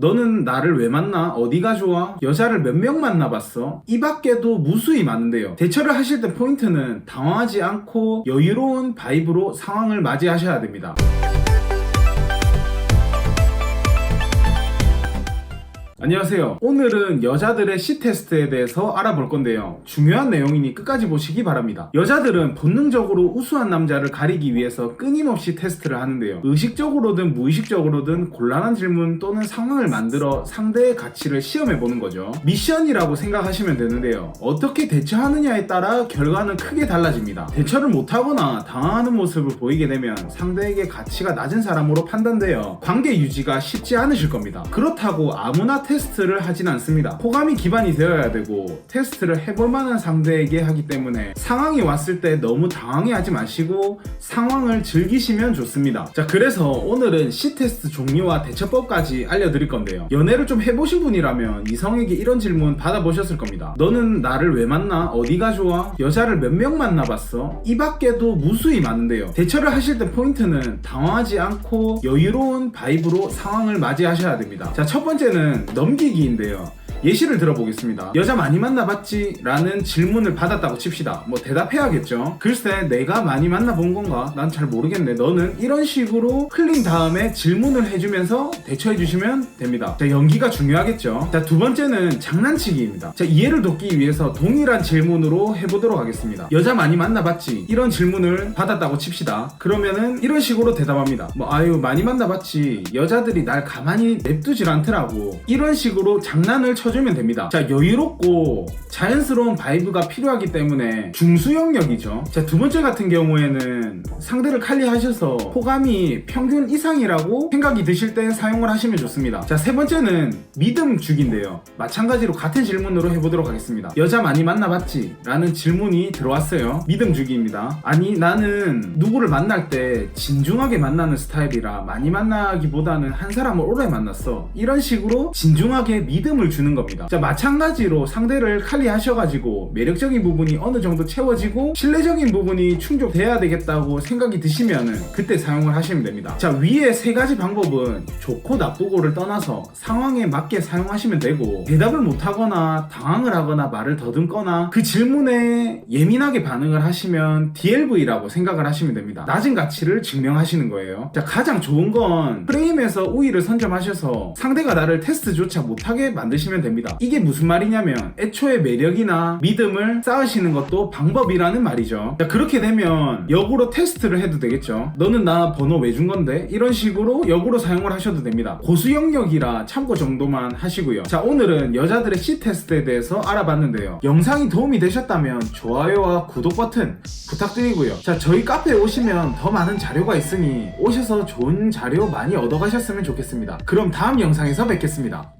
너는 나를 왜 만나? 어디가 좋아? 여자를 몇 명 만나봤어? 이 밖에도 무수히 많은데요. 대처를 하실 때 포인트는 당황하지 않고 여유로운 바이브로 상황을 맞이하셔야 됩니다. 안녕하세요. 오늘은 여자들의 C테스트에 대해서 알아볼 건데요. 중요한 내용이니 끝까지 보시기 바랍니다. 여자들은 본능적으로 우수한 남자를 가리기 위해서 끊임없이 테스트를 하는데요. 의식적으로든 무의식적으로든 곤란한 질문 또는 상황을 만들어 상대의 가치를 시험해 보는 거죠. 미션이라고 생각하시면 되는데요. 어떻게 대처하느냐에 따라 결과는 크게 달라집니다. 대처를 못하거나 당황하는 모습을 보이게 되면 상대에게 가치가 낮은 사람으로 판단되어 관계 유지가 쉽지 않으실 겁니다. 그렇다고 아무나 테스트 를 하진 않습니다. 호감이 기반이 되어야 되고 테스트를 해볼 만한 상대에게 하기 때문에 상황이 왔을 때 너무 당황해하지 마시고 상황을 즐기시면 좋습니다. 자 그래서 오늘은 C테스트 종류와 대처법까지 알려드릴 건데요. 연애를 좀 해보신 분이라면 이성에게 이런 질문 받아보셨을 겁니다. 너는 나를 왜 만나? 어디가 좋아? 여자를 몇 명 만나봤어? 이 밖에도 무수히 많은데요. 대처를 하실 때 포인트는 당황하지 않고 여유로운 바이브로 상황을 맞이하셔야 됩니다. 자 첫 번째는 넘기기인데요. 예시를 들어보겠습니다. 여자 많이 만나봤지? 라는 질문을 받았다고 칩시다. 뭐 대답해야겠죠. 글쎄, 내가 많이 만나본 건가? 난 잘 모르겠네. 너는 이런 식으로 흘린 다음에 질문을 해주면서 대처해 주시면 됩니다. 자, 연기가 중요하겠죠. 자, 두 번째는 장난치기입니다. 자, 이해를 돕기 위해서 동일한 질문으로 해보도록 하겠습니다. 여자 많이 만나봤지? 이런 질문을 받았다고 칩시다. 그러면은 이런 식으로 대답합니다. 뭐, 아유, 많이 만나봤지. 여자들이 날 가만히 냅두질 않더라고. 이런 식으로 장난을 쳐주 면 됩니다. 자, 여유롭고 자연스러운 바이브가 필요하기 때문에 중수 영역이죠. 자, 두 번째 같은 경우에는 상대를 칼리하셔서 호감이 평균 이상이라고 생각이 드실 때 사용을 하시면 좋습니다. 자, 세 번째는 믿음 주기인데요. 마찬가지로 같은 질문으로 해보도록 하겠습니다. 여자 많이 만나봤지? 라는 질문이 들어왔어요. 믿음 주기입니다. 아니, 나는 누구를 만날 때 진중하게 만나는 스타일이라 많이 만나기보다는 한 사람을 오래 만났어. 이런 식으로 진중하게 믿음을 주는 겁니다. 자, 마찬가지로 상대를 칼리하셔가지고 매력적인 부분이 어느 정도 채워지고 신뢰적인 부분이 충족돼야 되겠다고 생각이 드시면은 그때 사용을 하시면 됩니다. 자, 위에 세 가지 방법은 좋고 나쁘고를 떠나서 상황에 맞게 사용하시면 되고 대답을 못하거나 당황을 하거나 말을 더듬거나 그 질문에 예민하게 반응을 하시면 DLV라고 생각을 하시면 됩니다. 낮은 가치를 증명하시는 거예요. 자, 가장 좋은 건 프레임에서 우위를 선점하셔서 상대가 나를 테스트조차 못하게 만드시면 됩니다. 이게 무슨 말이냐면 애초에 매력이나 믿음을 쌓으시는 것도 방법이라는 말이죠. 자, 그렇게 되면 역으로 테스트를 해도 되겠죠. 너는 나 번호 왜 준 건데? 이런 식으로 역으로 사용을 하셔도 됩니다. 고수 영역이라 참고 정도만 하시고요. 자, 오늘은 여자들의 C 테스트에 대해서 알아봤는데요. 영상이 도움이 되셨다면 좋아요와 구독 버튼 부탁드리고요. 자, 저희 카페에 오시면 더 많은 자료가 있으니 오셔서 좋은 자료 많이 얻어가셨으면 좋겠습니다. 그럼 다음 영상에서 뵙겠습니다.